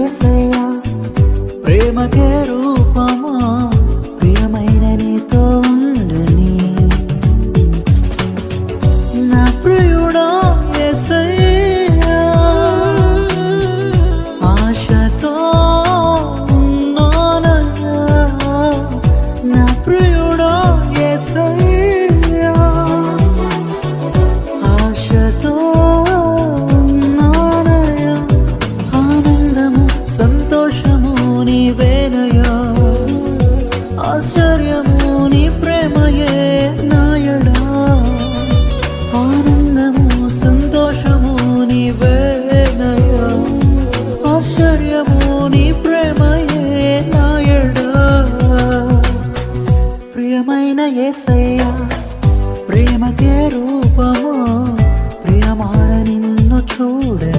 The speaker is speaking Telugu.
ఏసయ్యా ప్రేమకే రూపమా ప్రియమైన నీతో ఉండని. నా ప్రియుడా ఏసయ్యా ఆశతో ఉన్నానయ్యా. నా ప్రియుడా ఏసయ్యా. సంతోషముని వేనయ ఆశ్చర్యముని ప్రేమయే నాయడా. ఆనందము సంతోషముని వేనయ ఆశ్చర్యముని ప్రేమయే నాయడా. ప్రియమైన ఏసయ్యా ప్రేమకే రూపము ప్రియమాన నిన్ను చూడ.